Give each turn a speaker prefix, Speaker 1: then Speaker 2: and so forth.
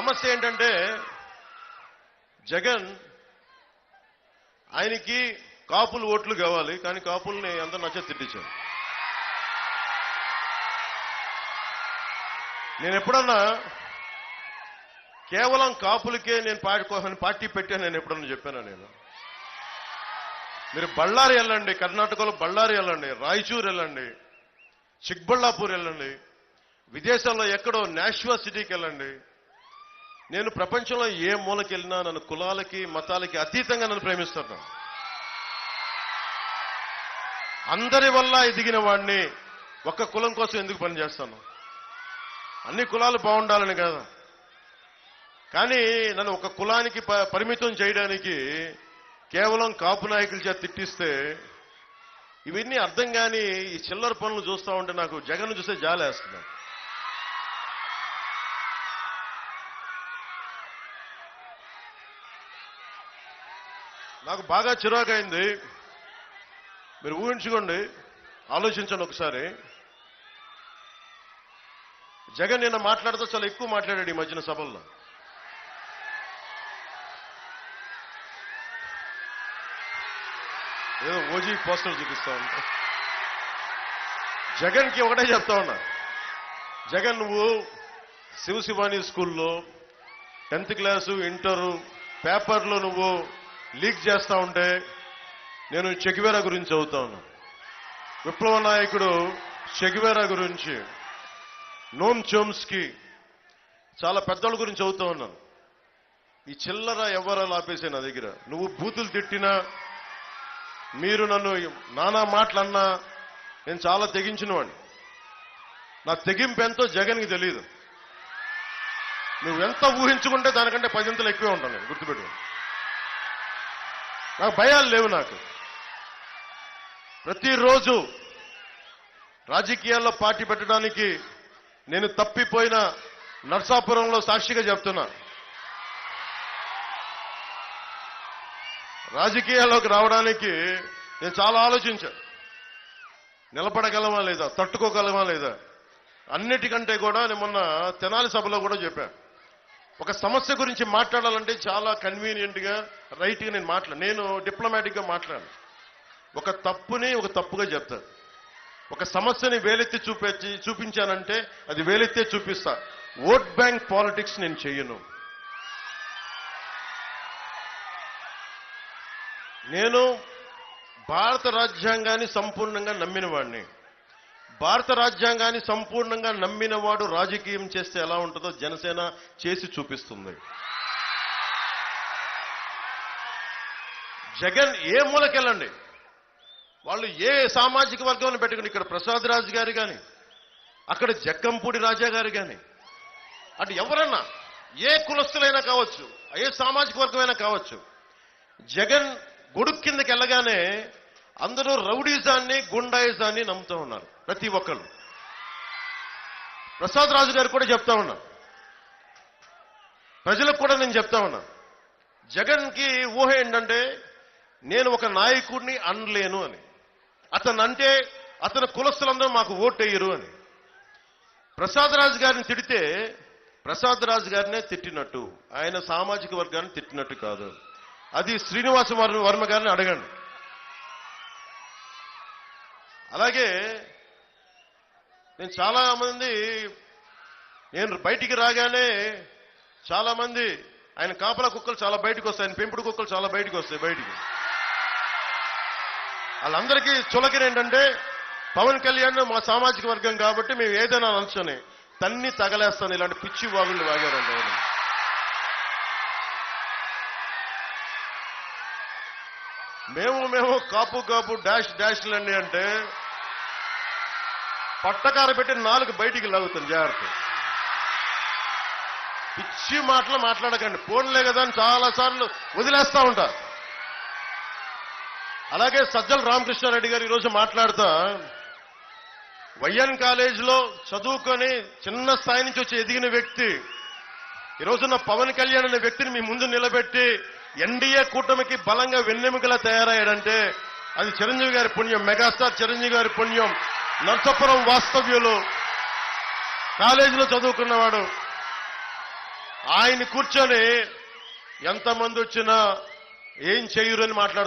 Speaker 1: సమస్య ఏంటంటే జగన్ ఆయనకి కాపులు ఓట్లు కావాలి కానీ కాపుల్ని అంత నచ్చ తిట్టించారు. నేను ఎప్పుడన్నా కేవలం కాపులకే నేను పార్టీ పార్టీ పెట్టాను నేను ఎప్పుడన్నా చెప్పాను నేను? మీరు బళ్ళారి వెళ్ళండి కర్ణాటకలో బళ్ళారి వెళ్ళండి రాయచూర్ వెళ్ళండి చిక్బళ్ళాపూర్ వెళ్ళండి విదేశాల్లో ఎక్కడో నాష్వా సిటీకి వెళ్ళండి నేను ప్రపంచంలో ఏ మూలకి వెళ్ళినా నన్ను కులాలకి మతాలకి అతీతంగా నన్ను ప్రేమిస్తున్నాను అందరి వల్ల ఎదిగిన వాడిని ఒక్క కులం కోసం ఎందుకు పనిచేస్తాను? అన్ని కులాలు బాగుండాలని కదా. కానీ నన్ను ఒక కులానికి ప- పరిమితం చేయడానికి కేవలం కాపు నాయకులు చేత తిట్టిస్తే ఇవన్నీ అర్థం కాని ఈ చిల్లర పనులు చూస్తా ఉంటే నాకు జగన్ చూస్తే జాలేస్తుంది. నాకు బాగా చిరాకైంది. మీరు ఊహించుకోండి ఆలోచించండి ఒకసారి. జగన్ నిన్న మాట్లాడితే చాలా ఎక్కువ మాట్లాడాడు ఈ మధ్యన సభల్లో. ఏదో ఓజీ పోస్టర్ చూపిస్తా ఉంటా జగన్కి ఒకటే చెప్తా ఉన్నా. జగన్ నువ్వు శివశివాని స్కూల్లో టెన్త్ క్లాసు ఇంటరు పేపర్లో నువ్వు లీక్ చేస్తూ ఉంటే నేను చెగివేరా గురించి చదువుతా విప్లవ నాయకుడు చెగివేరా గురించి నోమ్ చోమ్స్కి చాలా పెద్దల గురించి చదువుతా ఉన్నాను. ఈ చిల్లర ఎవరో లాపేసే నా దగ్గర. నువ్వు బూతులు తిట్టినా మీరు నన్ను నానా మాటలన్నా నేను చాలా తెగించిన వాడిని నా తెగింపు ఎంతో జగన్కి తెలియదు నువ్వెంత ఊహించుకుంటే దానికంటే పదింతలు ఎక్కువే ఉంటాను నేను గుర్తుపెట్టు నాకు భయాలు లేవు నాకు. ప్రతిరోజు రాజకీయాల్లో పార్టీ పెట్టడానికి నేను తప్పిపోయిన నర్సాపురంలో సాక్షిగా చెప్తున్నా. రాజకీయాల్లోకి రావడానికి నేను చాలా ఆలోచించాను నిలబడగలమా లేదా? తట్టుకోగలమా లేదా? అన్నిటికంటే కూడా నేను మొన్న తెనాలి సభలో కూడా చెప్పాను ఒక సమస్య గురించి మాట్లాడాలంటే చాలా కన్వీనియంట్గా రైట్గా నేను మాట్లా నేను డిప్లొమాటిక్గా మాట్లాడాను. ఒక తప్పుని ఒక తప్పుగా చెప్తాను ఒక సమస్యని వేలెత్తి చూపించి చూపించానంటే అది వేలెత్తే చూపిస్తా. ఓట్ బ్యాంక్ పాలిటిక్స్ నేను చేయను నేను భారత రాజ్యాంగాన్ని సంపూర్ణంగా నమ్మిన వాడిని భారత రాజ్యాంగాన్ని సంపూర్ణంగా నమ్మిన వాడు రాజకీయం చేస్తే ఎలా ఉంటుందో జనసేన చేసి చూపిస్తుంది. జగన్ ఏ మూలకెళ్ళండి? వాళ్ళు ఏ సామాజిక వర్గాన్ని పెట్టుకుని ఇక్కడ ప్రసాద్ రాజు గారు కానీ అక్కడ జగ్గంపూడి రాజా గారు కానీ అటు ఎవరన్నా ఏ కులస్తులైనా కావచ్చు ఏ సామాజిక వర్గమైనా కావచ్చు జగన్ గొడుగు కిందకి వెళ్ళగానే అందరూ రౌడీజాన్ని గుండాయిజాన్ని నమ్ముతూ ఉన్నారు. ప్రతి ఒక్కరు ప్రసాద్ రాజు గారు కూడా చెప్తా ఉన్నా ప్రజలకు కూడా నేను చెప్తా ఉన్నా. జగన్కి ఊహ ఏంటంటే నేను ఒక నాయకుడిని అనలేను అని. అతను అంటే అతని కులస్తులందరూ మాకు ఓటేయరు అని. ప్రసాద్ రాజు గారిని తిడితే ప్రసాద్ రాజు గారినే తిట్టినట్టు ఆయన సామాజిక వర్గాన్ని తిట్టినట్టు కాదు. అది శ్రీనివాస వర్మ గారిని అడగండి. అలాగే నేను చాలా మంది నేను బయటికి రాగానే చాలా మంది ఆయన కాపలా కుక్కలు చాలా బయటకు వస్తాయి ఆయన పెంపుడు కుక్కలు చాలా బయటకు వస్తాయి బయటికి వాళ్ళందరికీ చులకన ఏంటంటే పవన్ కళ్యాణ్ మా సామాజిక వర్గం కాబట్టి మేము ఏదైనా అనొచ్చని తన్ని తగలేస్తాను ఇలాంటి పిచ్చి వాగుళ్ళు వాగారంట ఆయన. మేము మేము కాపు కాపు డాష్ డాష్లండి అంటే పట్టకార పెట్టి నాలుగు బయటికి లాగుతుంది జాగ్రత్త. పిచ్చి మాటలు మాట్లాడకండి. ఫోన్లే కదా అని చాలా సార్లు వదిలేస్తా ఉంటారు. అలాగే సజ్జల రామకృష్ణారెడ్డి గారు ఈరోజు మాట్లాడుతా వైఎన్ కాలేజీలో చదువుకొని చిన్న స్థాయి నుంచి వచ్చి ఎదిగిన వ్యక్తి ఈ పవన్ కళ్యాణ్ అనే వ్యక్తిని మీ ముందు నిలబెట్టి ఎన్డీఏ కూటమికి బలంగా వెన్నెముకలా తయారయ్యాడంటే అది చిరంజీవి గారి పుణ్యం మెగాస్టార్ చిరంజీవి గారి పుణ్యం. నర్సపురం వాస్తవ్యులు. కాలేజీలో చదువుకున్నవాడు. ఆయన కూర్చొని ఎంతమంది వచ్చినా ఏం చేయరు అని మాట్లాడుతున్నారు